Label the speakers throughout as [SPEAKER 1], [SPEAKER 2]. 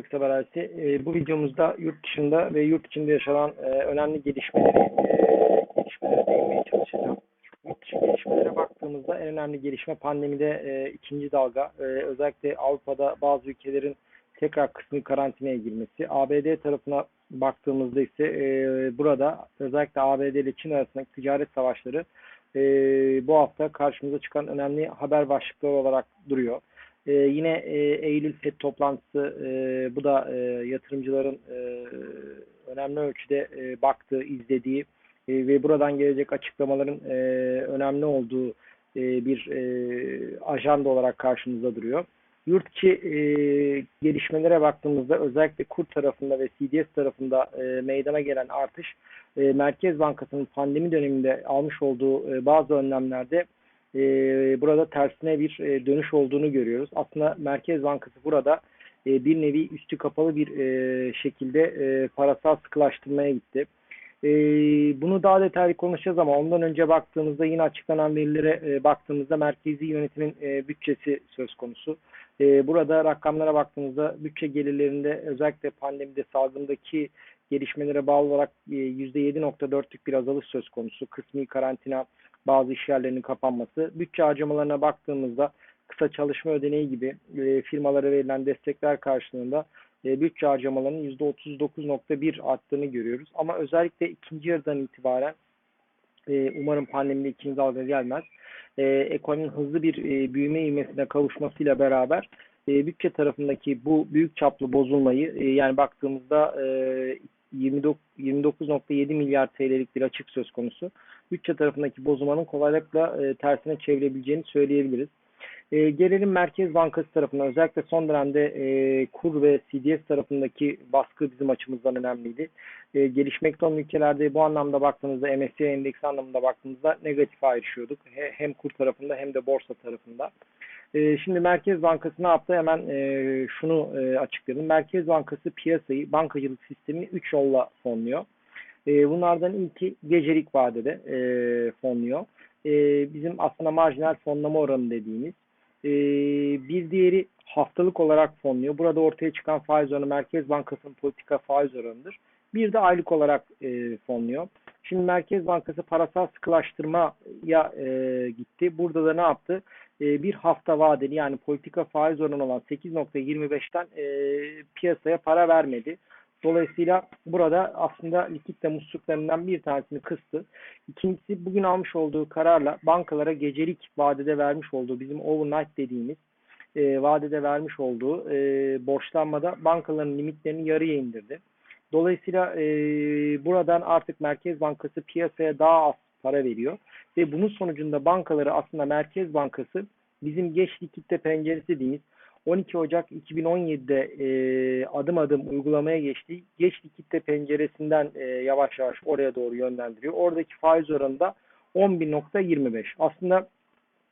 [SPEAKER 1] Forex Haber Ailesi. E, bu videomuzda yurt dışında ve yurt içinde yaşanan e, önemli gelişmeleri, e, gelişmelere değinmeye çalışacağım. Yurt dışı gelişmelere baktığımızda en önemli gelişme pandemide e, ikinci dalga. E, özellikle Avrupa'da bazı ülkelerin tekrar kısmi karantinaya girmesi. ABD tarafına baktığımızda ise burada özellikle ABD ile Çin arasındaki ticaret savaşları bu hafta karşımıza çıkan önemli haber başlıkları olarak duruyor. E, yine e, Eylül FED toplantısı e, bu da e, yatırımcıların e, önemli ölçüde e, baktığı, izlediği e, ve buradan gelecek açıklamaların e, önemli olduğu e, bir e, ajanda olarak karşımızda duruyor. Yurt içi e, gelişmelere baktığımızda özellikle kur tarafında ve CDS tarafında e, meydana gelen artış e, Merkez Bankası'nın pandemi döneminde almış olduğu e, bazı önlemlerde e, burada tersine bir e, dönüş olduğunu görüyoruz. Aslında Merkez Bankası burada e, bir nevi üstü kapalı bir e, şekilde e, parasal sıkılaştırmaya gitti. E, bunu daha detaylı konuşacağız ama ondan önce baktığımızda yine açıklanan verilere e, baktığımızda merkezi yönetimin e, bütçesi söz konusu. E, burada rakamlara baktığımızda bütçe gelirlerinde özellikle pandemide salgındaki gelişmelere bağlı olarak e, %7.4'lük bir azalış söz konusu. Kısmi karantina bazı iş yerlerinin kapanması. Bütçe harcamalarına baktığımızda kısa çalışma ödeneği gibi e, firmalara verilen destekler karşılığında e, bütçe harcamalarının %39.1 arttığını görüyoruz. Ama özellikle ikinci yarıdan itibaren e, umarım pandemide ikinci dalga gelmez. E, ekonominin hızlı bir e, büyüme ivmesine kavuşmasıyla beraber e, bütçe tarafındaki bu büyük çaplı bozulmayı e, yani baktığımızda e, 29.7 milyar TL'lik bir açık söz konusu. Bütçe tarafındaki bozulmanın kolaylıkla e, tersine çevirebileceğini söyleyebiliriz. E, gelelim Merkez Bankası tarafına. Özellikle son dönemde e, kur ve CDS tarafındaki baskı bizim açımızdan önemliydi. E, gelişmekte olan ülkelerde bu anlamda baktığımızda MSCI endeksi anlamında baktığımızda negatif ayrışıyorduk. He, hem kur tarafında hem de borsa tarafında. E, şimdi Merkez Bankası ne yaptı? Hemen e, şunu e, açıklayalım. Merkez Bankası piyasayı, bankacılık sistemi 3 yolla fonluyor. E, bunlardan ilki gecelik vadede e, fonluyor. E, bizim aslında marjinal fonlama oranı dediğimiz. E, bir diğeri haftalık olarak fonluyor. Burada ortaya çıkan faiz oranı Merkez Bankası'nın politika faiz oranıdır. Bir de aylık olarak e, fonluyor. Şimdi Merkez Bankası parasal sıkılaştırmaya e, gitti. Burada da ne yaptı? E, bir hafta vadeli yani politika faiz oranı olan 8.25'ten e, piyasaya para vermedi. Dolayısıyla burada aslında likitte musluklarından bir tanesini kıstı. İkincisi bugün almış olduğu kararla bankalara gecelik vadede vermiş olduğu bizim overnight dediğimiz e, vadede vermiş olduğu e, borçlanmada bankaların limitlerini yarıya indirdi. Dolayısıyla e, buradan artık Merkez Bankası piyasaya daha az para veriyor. Ve bunun sonucunda bankaları aslında Merkez Bankası bizim geç likitte penceresi dediğimiz 12 Ocak 2017'de e, adım adım uygulamaya geçti. Geç likitte penceresinden e, yavaş yavaş oraya doğru yönlendiriyor. Oradaki faiz oranı da 11.25. Aslında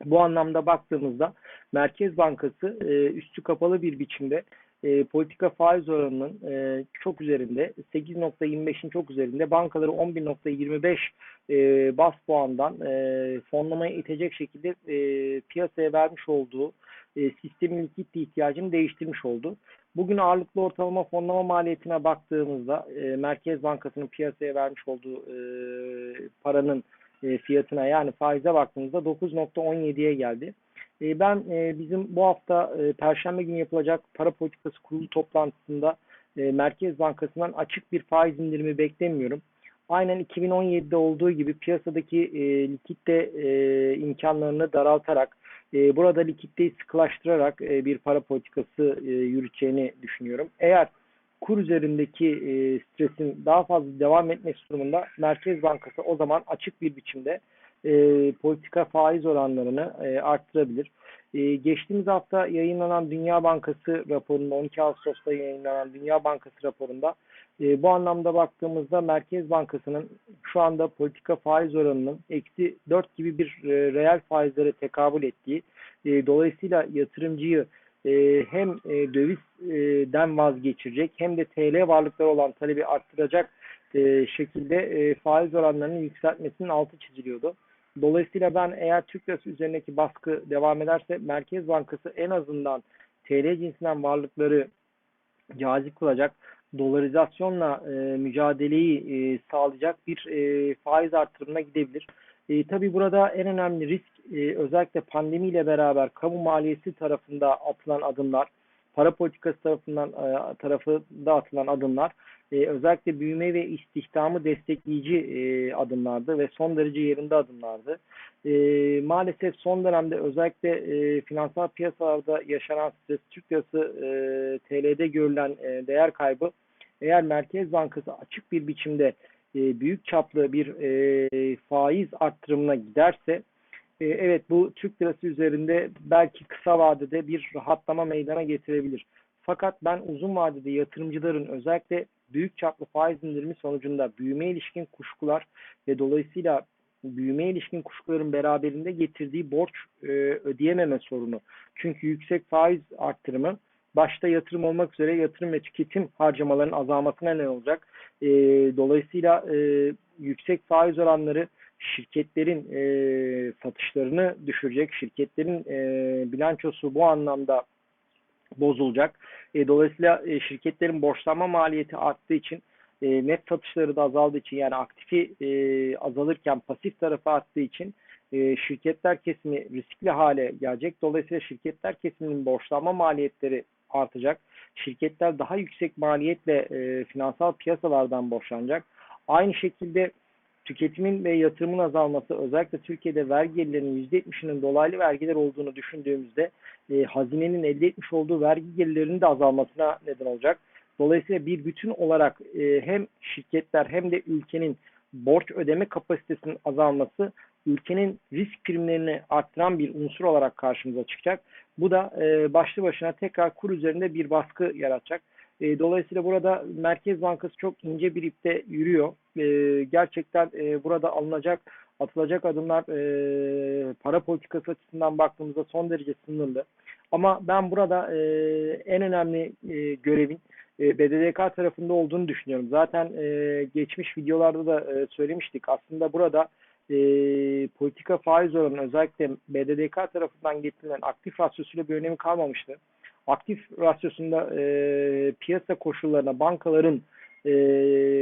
[SPEAKER 1] bu anlamda baktığımızda Merkez Bankası e, üstü kapalı bir biçimde e, politika faiz oranının e, çok üzerinde 8.25'in çok üzerinde bankaları 11.25 e, bas puandan e, fonlamaya itecek şekilde e, piyasaya vermiş olduğu e, sistemin likidite ihtiyacını değiştirmiş oldu. Bugün ağırlıklı ortalama fonlama maliyetine baktığımızda e, Merkez Bankası'nın piyasaya vermiş olduğu e, paranın e, fiyatına yani faize baktığımızda 9.17'ye geldi. E, ben e, bizim bu hafta e, Perşembe günü yapılacak para politikası kurulu toplantısında e, Merkez Bankası'ndan açık bir faiz indirimi beklemiyorum. Aynen 2017'de olduğu gibi piyasadaki likitte imkanlarını daraltarak burada likiditeyi sıkılaştırarak bir para politikası yürüteceğini düşünüyorum. Eğer kur üzerindeki stresin daha fazla devam etmesi durumunda Merkez Bankası o zaman açık bir biçimde e, politika faiz oranlarını e, arttırabilir. E, geçtiğimiz hafta yayınlanan Dünya Bankası raporunda 12 Ağustos'ta yayınlanan Dünya Bankası raporunda e, bu anlamda baktığımızda Merkez Bankası'nın şu anda politika faiz oranının eksi 4 gibi bir e, reel faizlere tekabül ettiği, e, dolayısıyla yatırımcıyı e, hem e, dövizden vazgeçirecek hem de TL varlıkları olan talebi arttıracak e, şekilde e, faiz oranlarının yükseltmesinin altı çiziliyordu. Dolayısıyla ben eğer Türk lirası üzerindeki baskı devam ederse Merkez Bankası en azından TL cinsinden varlıkları cazip kılacak, dolarizasyonla e, mücadeleyi e, sağlayacak bir e, faiz artırımına gidebilir. E, tabii burada en önemli risk e, özellikle pandemiyle beraber kamu maliyesi tarafında atılan adımlar, para politikası tarafından e, tarafında atılan adımlar e, özellikle büyüme ve istihdamı destekleyici e, adımlardı ve son derece yerinde adımlardı. E, maalesef son dönemde özellikle finansal piyasalarda yaşanan stres, Türk lirası TL'de görülen değer kaybı eğer Merkez Bankası açık bir biçimde büyük çaplı bir faiz arttırımına giderse e, evet bu Türk lirası üzerinde belki kısa vadede bir rahatlama meydana getirebilir. Fakat ben uzun vadede yatırımcıların özellikle büyük çaplı faiz indirimi sonucunda büyüme ilişkin kuşkular ve dolayısıyla büyüme ilişkin kuşkuların beraberinde getirdiği borç e, ödeyememe sorunu. Çünkü yüksek faiz arttırımı başta yatırım olmak üzere yatırım ve tüketim harcamalarının azalmasına neden olacak. E, dolayısıyla e, yüksek faiz oranları şirketlerin e, satışlarını düşürecek. Şirketlerin e, bilançosu bu anlamda bozulacak. E, dolayısıyla e, şirketlerin borçlanma maliyeti arttığı için e, net satışları da azaldığı için yani aktifi e, azalırken pasif tarafı arttığı için e, şirketler kesimi riskli hale gelecek. Dolayısıyla şirketler kesiminin borçlanma maliyetleri artacak. Şirketler daha yüksek maliyetle e, finansal piyasalardan borçlanacak. Aynı şekilde tüketimin ve yatırımın azalması özellikle Türkiye'de vergi gelirlerinin %70'inin dolaylı vergiler olduğunu düşündüğümüzde e, hazinenin elde etmiş olduğu vergi gelirlerinin de azalmasına neden olacak. Dolayısıyla bir bütün olarak e, hem şirketler hem de ülkenin borç ödeme kapasitesinin azalması ülkenin risk primlerini arttıran bir unsur olarak karşımıza çıkacak. Bu da e, başlı başına tekrar kur üzerinde bir baskı yaratacak. E, dolayısıyla burada Merkez Bankası çok ince bir ipte yürüyor. E, gerçekten e, burada alınacak, atılacak adımlar e, para politikası açısından baktığımızda son derece sınırlı. Ama ben burada e, en önemli e, görevin e, BDDK tarafında olduğunu düşünüyorum. Zaten e, geçmiş videolarda da e, söylemiştik. Aslında burada e, politika faiz oranı özellikle BDDK tarafından getirilen aktif rasyosuyla bir önemi kalmamıştı. Aktif rasyosunda e, piyasa koşullarına bankaların e,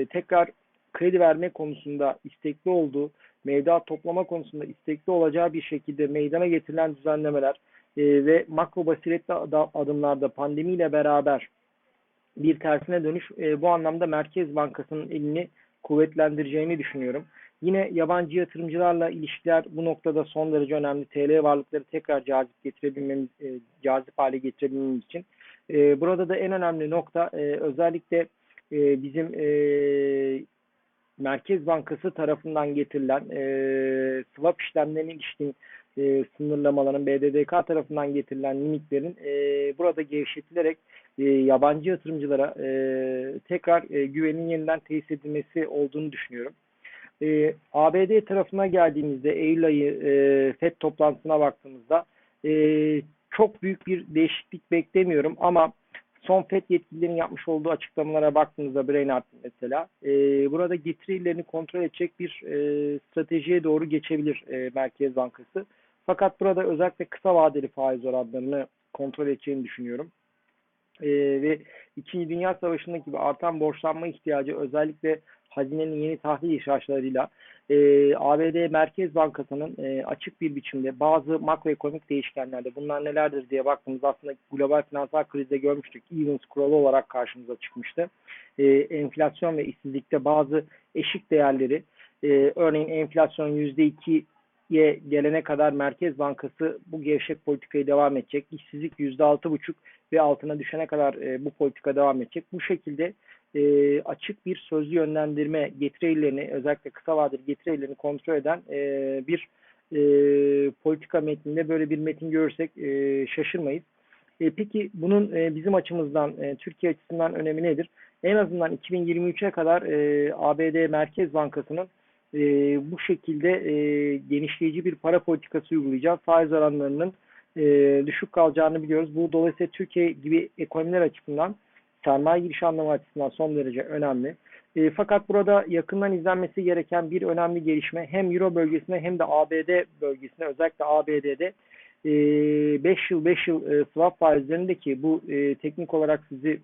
[SPEAKER 1] tekrar kredi verme konusunda istekli olduğu, mevduat toplama konusunda istekli olacağı bir şekilde meydana getirilen düzenlemeler e, ve makro basiretli adımlarda pandemiyle beraber bir tersine dönüş e, bu anlamda Merkez Bankası'nın elini kuvvetlendireceğini düşünüyorum. Yine yabancı yatırımcılarla ilişkiler bu noktada son derece önemli. TL varlıkları tekrar cazip getirebilmemiz, e, cazip hale getirebilmemiz için. E, burada da en önemli nokta e, özellikle e, bizim e, Merkez Bankası tarafından getirilen e, swap işlemlerine ilişkin e, sınırlamaların BDDK tarafından getirilen limitlerin e, burada gevşetilerek e, yabancı yatırımcılara e, tekrar e, güvenin yeniden tesis edilmesi olduğunu düşünüyorum. E, ABD tarafına geldiğimizde Eylül ayı e, FED toplantısına baktığımızda e, çok büyük bir değişiklik beklemiyorum ama son FED yetkililerinin yapmış olduğu açıklamalara baktığınızda Brainard mesela e, burada getirilerini kontrol edecek bir e, stratejiye doğru geçebilir e, Merkez Bankası. Fakat burada özellikle kısa vadeli faiz oranlarını kontrol edeceğini düşünüyorum. E, ve İkinci Dünya Savaşı'ndaki gibi artan borçlanma ihtiyacı özellikle hazinenin yeni tahvil ihraçlarıyla e, ABD Merkez Bankası'nın e, açık bir biçimde bazı makroekonomik değişkenlerde bunlar nelerdir diye baktığımızda aslında global finansal krizde görmüştük. Evans kuralı olarak karşımıza çıkmıştı. E, enflasyon ve işsizlikte bazı eşik değerleri e, örneğin enflasyon %2 ye gelene kadar Merkez Bankası bu gevşek politikayı devam edecek. İşsizlik %6,5 ve altına düşene kadar e, bu politika devam edecek. Bu şekilde e, açık bir sözlü yönlendirme getiri özellikle kısa vadeli getiri kontrol eden e, bir e, politika metninde böyle bir metin görürsek e, şaşırmayız. E, peki bunun e, bizim açımızdan, e, Türkiye açısından önemi nedir? En azından 2023'e kadar e, ABD Merkez Bankası'nın e, bu şekilde e, genişleyici bir para politikası uygulayacak faiz oranlarının e, düşük kalacağını biliyoruz. Bu dolayısıyla Türkiye gibi ekonomiler açısından sermaye giriş anlamı açısından son derece önemli. E, fakat burada yakından izlenmesi gereken bir önemli gelişme hem Euro bölgesine hem de ABD bölgesine özellikle ABD'de e, 5 yıl 5 yıl e, swap faizlerindeki bu e, teknik olarak sizi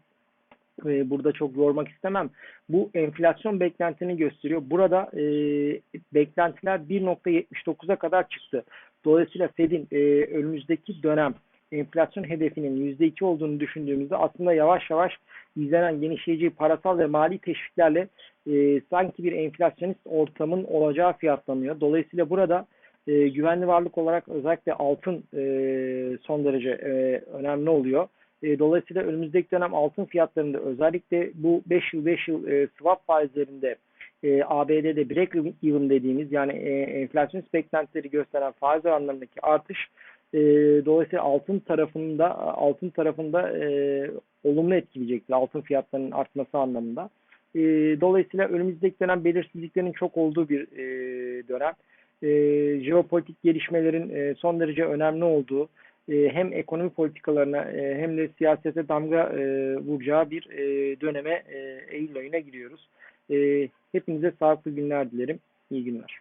[SPEAKER 1] e, burada çok yormak istemem. Bu enflasyon beklentini gösteriyor. Burada e, beklentiler 1.79'a kadar çıktı. Dolayısıyla Fed'in e, önümüzdeki dönem enflasyon hedefinin %2 olduğunu düşündüğümüzde aslında yavaş yavaş izlenen genişleyici parasal ve mali teşviklerle e, sanki bir enflasyonist ortamın olacağı fiyatlanıyor. Dolayısıyla burada e, güvenli varlık olarak özellikle altın e, son derece e, önemli oluyor. E, dolayısıyla önümüzdeki dönem altın fiyatlarında özellikle bu 5 yıl 5 yıl e, swap faizlerinde e, ABD'de break even dediğimiz yani e, enflasyonist beklentileri gösteren faiz oranlarındaki artış e, dolayısıyla altın tarafında altın tarafında e, olumlu etkileyecektir altın fiyatlarının artması anlamında. E, dolayısıyla önümüzdeki dönem belirsizliklerin çok olduğu bir e, dönem. E, jeopolitik gelişmelerin e, son derece önemli olduğu e, hem ekonomi politikalarına e, hem de siyasete damga e, vuracağı bir döneme Eylül ayına giriyoruz. E, hepinize sağlıklı günler dilerim. İyi günler.